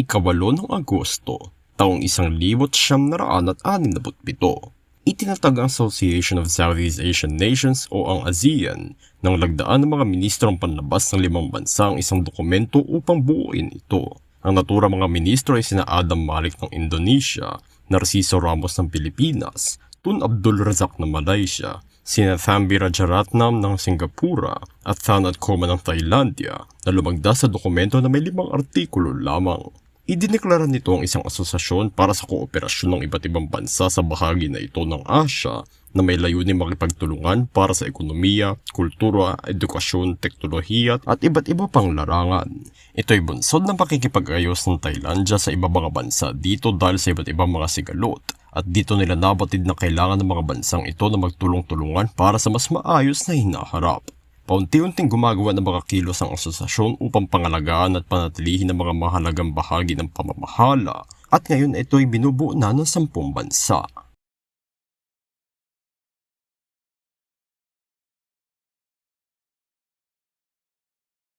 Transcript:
ikawalo ng Agosto, taong isang liwat siyam na raan at anim na butpito. Itinatag ang Association of Southeast Asian Nations o ang ASEAN nang lagdaan ng mga ministro ang panlabas ng limang bansa ang isang dokumento upang buuin ito. Ang natura mga ministro ay sina Adam Malik ng Indonesia, Narciso Ramos ng Pilipinas, Tun Abdul Razak ng Malaysia, sina Thambi Rajaratnam ng Singapura at Thanat Koma ng Thailandia na lumagda sa dokumento na may limang artikulo lamang. Idineklara nito ang isang asosasyon para sa kooperasyon ng iba't ibang bansa sa bahagi na ito ng Asya na may layunin makipagtulungan para sa ekonomiya, kultura, edukasyon, teknolohiya at iba't iba pang larangan. Ito ay bunsod ng pakikipag-ayos ng Thailandia sa iba mga bansa dito dahil sa iba't ibang mga sigalot at dito nila nabatid na kailangan ng mga bansang ito na magtulong-tulungan para sa mas maayos na hinaharap. Paunti-unting gumagawa ng mga kilos ang asosasyon upang pangalagaan at panatilihin ang mga mahalagang bahagi ng pamamahala at ngayon ito ay binubuo na ng sampung bansa.